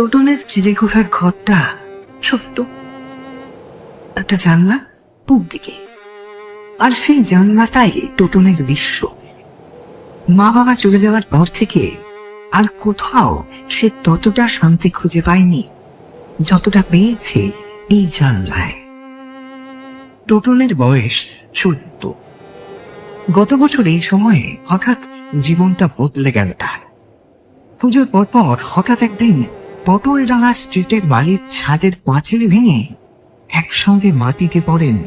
টোটনের চিড়েঘোড়ার ঘরটা ছোট্ট একটা জানলা পূব দিকে। আর সেই জানলাটাই টোটনের বিশ্ব। মা বাবা চলে যাওয়ার পর থেকে আর কোথাও সে ততটা শান্তি খুঁজে পায়নি, যতটা পেয়েছে এই জানলায়। টোটনের বয়স চোদ্দ গত বছর এই সময়ে হঠাৎ জীবনটা বদলে গেল তার। পুজোর পর পর হঠাৎ একদিন পটলডাঙ্গা স্ট্রিটের বাড়ির ছাদের পাঁচিল ভেঙে একসঙ্গে মাটিতে পড়েন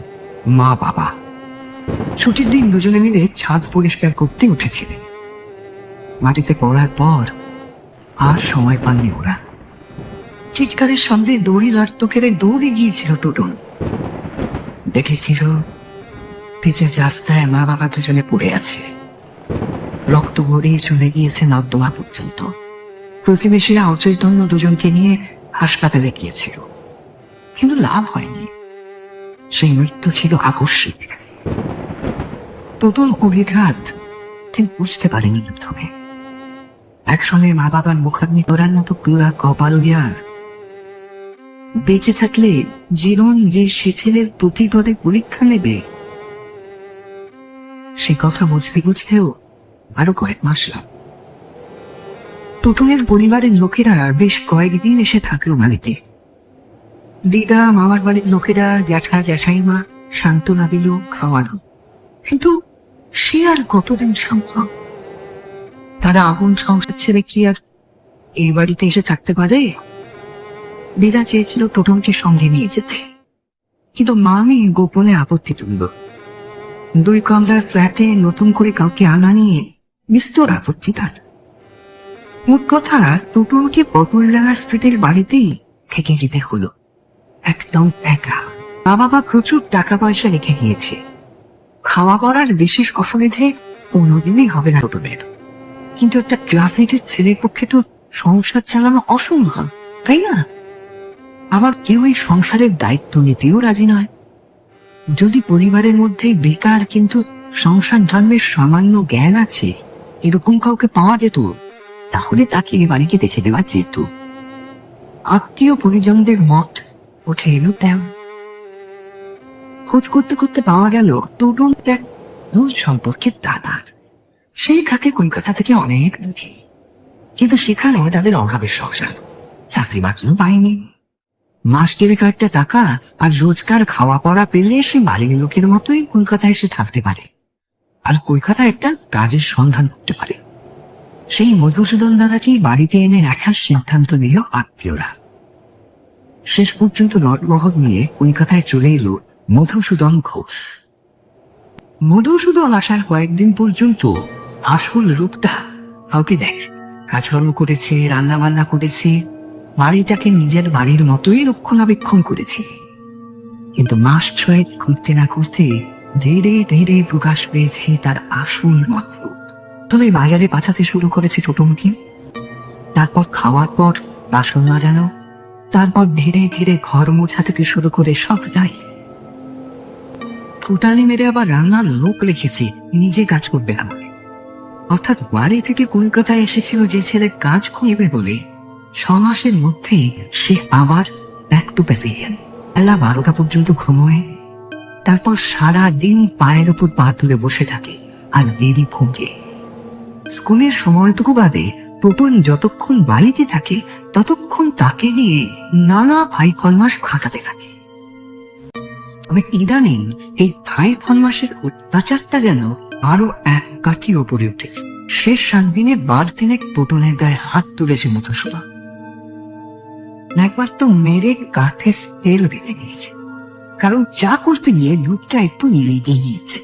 মা বাবা। ছুটির দিন দুজনে মিলে ছাদ পরিষ্কার করতে উঠেছিলেন। মাটিতে পড়ার পর আর সময় পাননি ওরা। চিৎকারের সঙ্গে দড়ি রক্ত কেড়ে দৌড়ে গিয়েছিল টুটুন দেখেছিল পিচের রাস্তায় মা বাবা দুজনে পড়ে আছে। রক্ত গড়িয়ে চলে গিয়েছে নর্দমা পর্যন্ত। প্রতিবেশীরা অচৈতন্য দুজনকে নিয়ে হাসপাতালে গিয়েছিল। কিন্তু লাভ হয়নি। সেই মৃত্যু ছিল আকস্মিক। তোতল অভিঘাত ঠিক বুঝতে পারেনি প্রথমে। একসঙ্গে মা বাবার মুখাগ্নি করার মতো পুরা কপাল বিয়ার। বেঁচে থাকলে জীবন যে সে ছেলের প্রতিপদে পরীক্ষা নেবে, সে কথা বুঝতে বুঝতেও আরও কয়েক মাস লাগ টুটুনের পরিবারের লোকেরা বেশ কয়েকদিন এসে থাকল বাড়িতে। দিদা, মামার বাড়ির লোকেরা, জ্যাঠা, জ্যাঠাইমা, সান্ত্বনা দিল খাওয়ানো কিন্তু সে আর কতদিন সম্ভব? তারা আপন সংসার ছেড়ে কি আর এই বাড়িতে এসে থাকতে পারে? দিদা চেয়েছিল টোটনকে সঙ্গে নিয়ে যেতে। কিন্তু মামি গোপনে আপত্তি তুলল। দুই কামরার ফ্ল্যাটে নতুন করে কাউকে আনা নিয়ে বিস্তর আপত্তি তার। মোট কথা টুটুনকে পটলডাঙ্গা স্ট্রিটের বাড়িতেই থেকে যেতে হলো। একদম একা। মা বাবা প্রচুর টাকা পয়সা রেখে গিয়েছে। খাওয়া পড়ার বিশেষ অসুবিধে কোনোদিনই হবে না টুটুনের কিন্তু একটা ক্লাস এইটের ছেলের পক্ষে তো সংসার চালানো অসম্ভব, তাই না? আবার কেউ এই সংসারের দায়িত্ব নিতেও রাজি নয়। যদি পরিবারের মধ্যে বেকার কিন্তু সংসার ধর্মের সামান্য জ্ঞান আছে, এরকম কাউকে পাওয়া যেত তাহলে তাকে এ বাড়িকে দেখে দেওয়া যেত। আত্মীয় পরিজনদের মত উঠে এলো তেমন খোঁজ করতে করতে পাওয়া গেল এক দূর সম্পর্কের দাদার। সেই খাকে কলকাতা থেকে অনেক দূরে কিন্তু সেখানে তাদের অভাবের সংসার। চাকরি বাকরিও পায়নি। মাস কেড়ে কয়েকটা টাকা আর রোজকার খাওয়া পড়া পেলে সে বাড়ির লোকের মতোই কলকাতায় এসে থাকতে পারে। আর কলকাতায় একটা কাজের সন্ধান করতে পারে। সেই মধুসূদন দাদাকেই বাড়িতে এনে রাখার সিদ্ধান্ত নিল আত্মীয়রা। শেষ পর্যন্ত লটবহর নিয়ে কলকাতায় চলে এলো মধুসূদন ঘোষ। মধুসূদন আসার কয়েকদিন পর্যন্ত আসল রূপটা কাউকে দেখ কাজকর্ম করেছে রান্না বান্না করেছে, বাড়িটাকে নিজের বাড়ির মতোই রক্ষণাবেক্ষণ করেছে। কিন্তু মাস ছয়েক ঘুরতে না ঘুরতে ধীরে ধীরে প্রকাশ পেয়েছে তার আসল মতলব। তবে বাজারে পাঠাতে শুরু করেছে টোটমকে তারপর খাওয়ার পর বাসন মাজানো, তারপর ধীরে ধীরে ঘর মোছা থেকে শুরু করে সব যাই। ফুটানি মেরে আবার রান্নার লোক রেখেছে, নিজে কাজ করবে না অর্থাৎ বাড়ি থেকে কলকাতায় এসেছিল যে ছেলে কাজ করবে বলে, ছ মাসের মধ্যেই সে আবার ব্যাক টু প্যাভিলিয়ন বেলা বারোটা পর্যন্ত ঘুমোয়, তারপর সারা দিন পায়ের উপর পা তুলে বসে থাকে, আর দেরি ভুগে স্কুলের সময়টুকু বাদে টোটন যতক্ষণ বাড়িতে থাকে, ততক্ষণ তাকে নিয়ে নানা ভাই ফলমাস খাটাতে থাকে। তবে ইদানিং এই ভাই ফলমাসের অত্যাচারটা যেন আরও এক কাঠি ওপরে উঠেছে। শেষ সাত দিনে বার দিনে টোটনের গায়ে হাত তুলেছে মধুসূদন। একবার তো মেরে কাঠে তেল বেড়ে গিয়েছে। কারণ চা করতে গিয়ে দুধটা একটু নিড়ে গিয়েছে।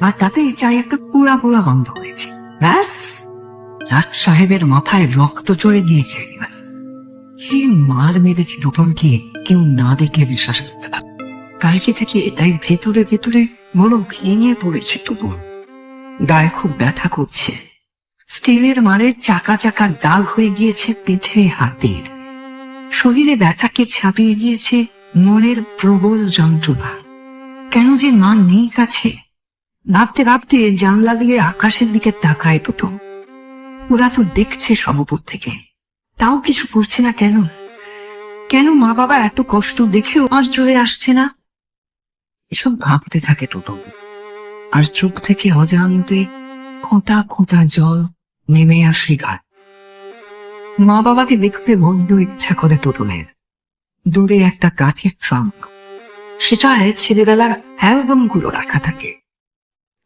আর তাতে চায়ে একটা পুরা পুরা গন্ধ হয়েছে। ব্যাস লাট সাহেবের মাথায় রক্ত চড়ে গিয়েছে একেবারে যে মার মেরেছে টোটনকে কেউ না দেখে বিশ্বাস করতে না কালকে থেকে তাই ভেতরে ভেতরে বড় ভেঙে পড়েছে তবু। গায়ে খুব ব্যথা করছে। স্টিলের মারে চাকা চাকা দাগ হয়ে গিয়েছে পিঠে হাতের শরীরে ব্যথাকে ছাপিয়ে গিয়েছে মনের প্রবল যন্ত্রণা। কেন যে মা নেই কাছে? ভাবতে ভাবতে জানলা দিয়ে আকাশের দিকে তাকায় টুটু ওরা তো দেখছে সব উপর থেকে। তাও কিছু করছে না কেন? কেন মা বাবা এত কষ্ট দেখেও আর চলে আসছে না? এসব ভাবতে থাকে টোটো আর চোখ থেকে অজান্তে খোঁটা খোঁটা জল নেমে আসে গায়ে। মা বাবাকে দেখতে বড্ড ইচ্ছা করে টোটনের দূরে একটা কাঠের ট্রাঙ্ক সেটায় ছেলেবেলার অ্যালবামগুলো রাখা থাকে।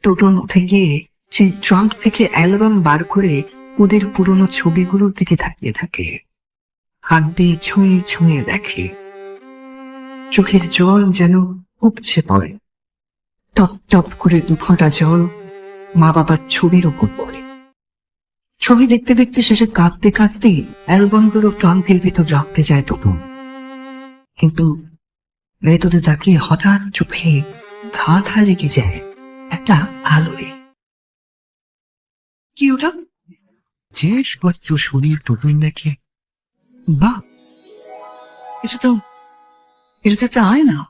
টোটন উঠে গিয়ে সেই ট্রাঙ্ক থেকে অ্যালবাম বার করে ওদের পুরনো ছবিগুলোর দিকে তাকিয়ে থাকে। হাত দিয়ে ছুঁয়ে ছুঁয়ে দেখে। চোখের জল যেন উপছে পড়ে। টপ টপ করে দু ফোঁটা জল মা বাবার ছবির ওপর পড়ে। ছবি দেখতে দেখতে শেষে কাঁদতে কাঁদতে অ্যালবামগুলো ট্রাঙ্কের ভিতর রাখতে যায় তখন কিন্তু ভেতরে তাকিয়ে হঠাৎ চোখে ধা ধা লেগে যায়। একটা আলোয়। কি ওটা? যে স্বচ্ছ শরীর টুটুন দেখে। বা এটা তো এটা তো একটা আয়না।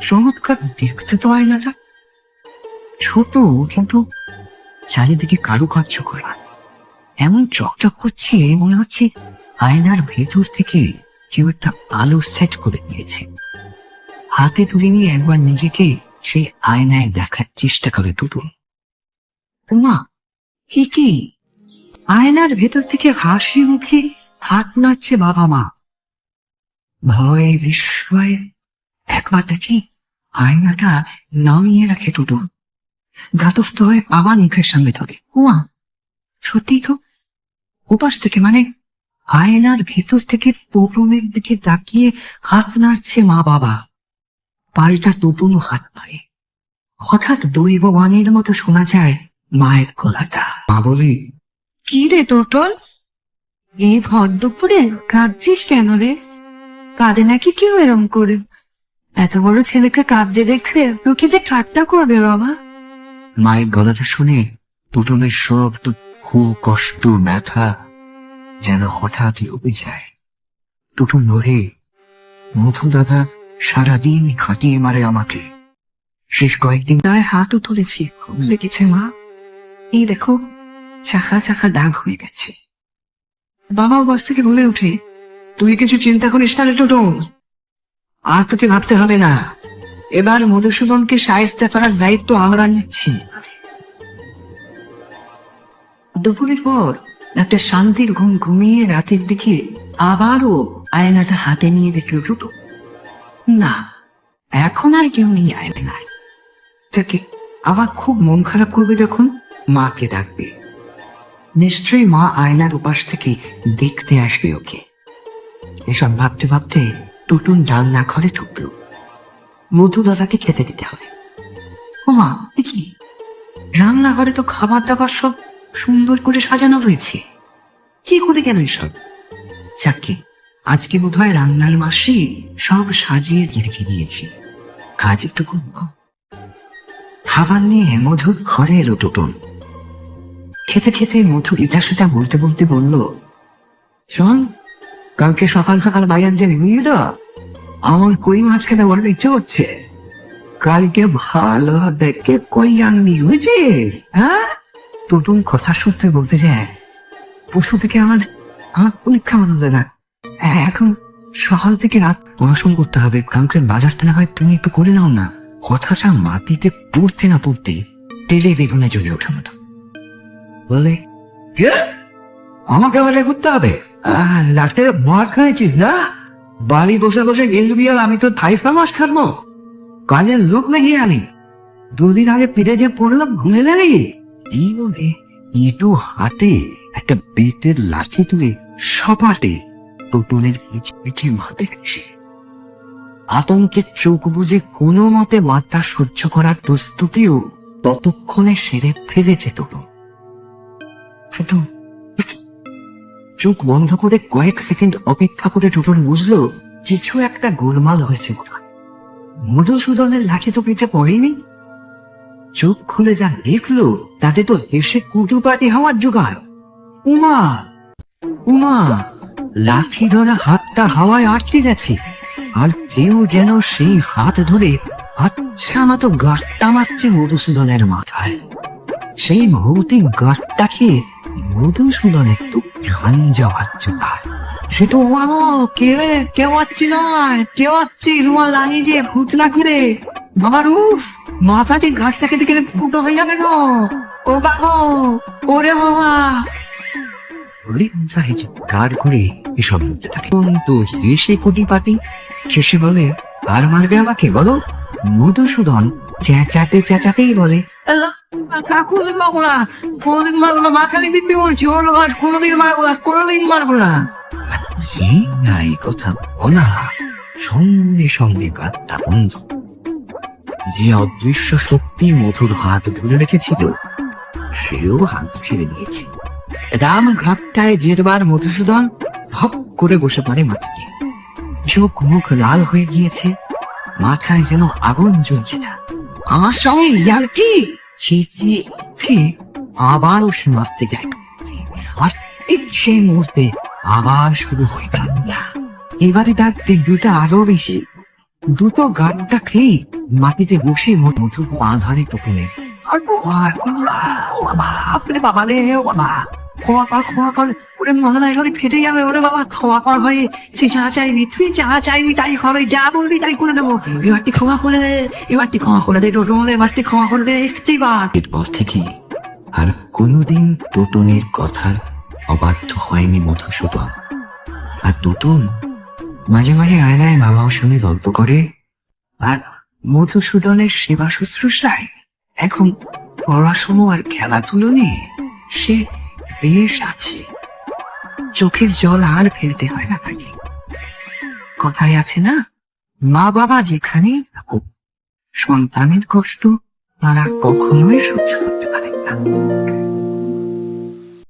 চমৎকার দেখতে তো আয়নাটা। ছোট কিন্তু চারিদিকে কারুকার্য করা। এমন চকচক করছে মনে হচ্ছে আয়নার ভেতর থেকে কেউ একটা আলো সেট করে নিয়েছে। হাতে তুলে নিয়ে একবার নিজেকে সেই আয়নায় দেখার চেষ্টা করে টুটুন উমা, কি কি? আয়নার ভেতর থেকে হাসি মুখে হাত নাড়ছে বাবা মা। ভয়ে বিস্ময়ে একবার দেখি আয়নাটা নামিয়ে রাখে টুটুন ধাতস্থ হয়ে আবার মুখের সামনে থাকে। উমা, সত্যি তো? উপাস থেকে মানে আয়নার ভেতর থেকে তরুণের দিকে তাকিয়ে হাত নাড়ছে মা বাবা। পাল্টা তরুণ হাত পায়। হঠাৎ দৈববাণীর মতো শোনা যায় মায়ের গলাটা। মা বলে কি রে টোটল এই ভর দুপুরে কাঁদছিস কেন রে? কাঁদে নাকি কেউ এরম করে? এত বড় ছেলেকে কাঁদতে দেখলে তোকে যে ঠাট্টা করবে বাবা। মায়ের গলাটা শুনে টুটনের সব দুঃখ কষ্ট ব্যথা যেন হঠাৎই উবে যায়। টুটুন নহে মধু দাদা সারাদিন খাটিয়ে মারে আমাকে। শেষ কয়েকদিন গায়ে হাতও তুলেছি খুব লেগেছে মা। এই দেখো, চাকা চাকা দাগ হয়ে গেছে। বাবা বাস থেকে বলে উঠে তুই কিছু চিন্তা করিস না রে টুটুন আর তোকে ভাবতে হবে না। এবার মধুসূদনকে সায়স্তা করার দায়িত্ব আমরা নিচ্ছি। দুপুরের পর একটা শান্তির ঘুম ঘুমিয়ে রাতের দিকে আবারও আয়নাটা হাতে নিয়ে দেখল টুটু। না, এখন আর কেউ নেই আয়নায়। যাকে আবার খুব মন খারাপ করবে যখন মাকে ডাকবে। নিশ্চয়ই মা আয়নার উপাস থেকে দেখতে আসবে ওকে। এসব ভাবতে ভাবতে টুটুন রান্না ঘরে ঢুকল মধু দাদাকে খেতে দিতে হবে। ও মা কি? রান্নাঘরে তো খাবার দাবার সব সুন্দর করে সাজানো রয়েছে। কি করে কেন এসব? যাকে আজকে বোধ হয় রান্নার মাসে সব সাজিয়ে রেখে দিয়েছি। কাজ একটু করব খাবার নিয়ে মধুর ঘরে এলো টুটুন খেতে খেতে মধু এটা সেটা বলতে বলতে বলল, শোন, কালকে সকাল সকাল বাজার যাবি, বুঝলি তো? আমার কই মাছ খেতে বড় ইচ্ছে হচ্ছে কালকে ভালো দেখে কই আনবি, বুঝেছিস? হ্যাঁ? টুটুন কথা শুনতে বলতে যায় পশু থেকে আমার আমার পরীক্ষা মনে দাদা এখন সকাল থেকে রাত পড়াশোনা করতে হবে। কালকের বাজারটা না হয় তুমি একটু করে নাও না। কথাটা মাটিতে পড়তে না পড়তে তেলে বেগুনে জ্বলে ওঠা মতো। বলে আমাকে বাজার করতে হবে? রাতে মার খাইছিস না? বাড়ি বসে বসে গেন্দু বিয়াল আমি তো থাইফা মাছ খাব। কাজের লোক নাকি আনি দুদিন আগে পিঠে যে পড়লাম, ঘুমে দাঁড়ি এই বলে ইটু হাতে একটা বেতের লাঠি তুলে সপাটে তটুনের পিছে পিঠে মাথে আতঙ্কের চোখ বুঝে কোনো মতে মাথা সহ্য করার প্রস্তুতিও ততক্ষণে সেরে ফেলেছে টুটু শুধু চোখ বন্ধ করে কয়েক সেকেন্ড অপেক্ষা করে টুটুন বুঝলো, কিছু একটা গোলমাল হয়েছে মধুসূদনের লাঠি তো পিঠে পড়েনি। চোখ খুলে যা দেখল, তাতে তো হেসে কুটুপাতি হওয়ার জোগাড়। উমা! উমা! লাঠি ধরা হাতটা হাওয়ায় আটকে গেছে। আর কেউ যেন সেই হাত ধরে আচ্ছা মতো গাঁটটা মারছে মধুসূদনের মাথায়। সেই ভৌতিক গাঁটটা খেয়ে মধুসূদনের তো প্রাণ যাওয়ার সে তো মামো কে কেউ আছিস আমার কেউ আছিস রুমাল লাগিয়ে যে ফুট না করে বাবার উফ মাথাতে কেটে কেটে ফুটো হয়ে যাবে গো। ও বাবা, ওরে বাবা কার করে এসব থাকে। তো হেসে কোটি পাতি শেষে বলে, আর মারবে আমাকে? বলো, মধুসূদন চেঁচাতে চেঁচাতেই বলে নাই কথা বলা, সঙ্গে সঙ্গে যে অদৃশ্য শক্তি মধুর হাত ধরে রেখেছিল, সেও হাত ছেড়ে নিয়েছে রাম ঘাটটায় যেবার মধুসূদন ধপ করে বসে পড়ে মাটিতে। চোখ মুখ লাল হয়ে গিয়েছে মাথায় যেন আগুন জ্বলছে না আমার সঙ্গে ইয়ার মারতে যায়। আর ঠিক সেই মুহূর্তে আবার শুরু হয় কান্না এবারে তার তীব্রতা আরও বেশি। দ্রুত গানটা খেয়ে মাটিতে বসে মধু পা ধরে টুকুনে আর বাবা, বাবা রে বাবা। ফেটে যাবে, ওরে বাবা কর যা তুই যা তাই হবে, যা বলবি, তাই করে দেবো। ক্ষমা দে ক্ষমা ক্ষমা আর কোনোদিন অবাধ্য হয়নি মধুসূদন। আর টোটন মাঝে মাঝে আয়নায় মা বাবার সঙ্গে গল্প করে, আর মধুসূদনের সেবা শুশ্রূষায় এখন পড়াশুনো আর খেলাধুলো নিয়ে সে বেশ আছে। চোখের জল আর ফেলতে হয় না তাকে। কথায় আছে না মা বাবা যেখানেই থাকুক, সন্তানের কষ্ট তারা কখনোই সহ্য করতে পারেন না।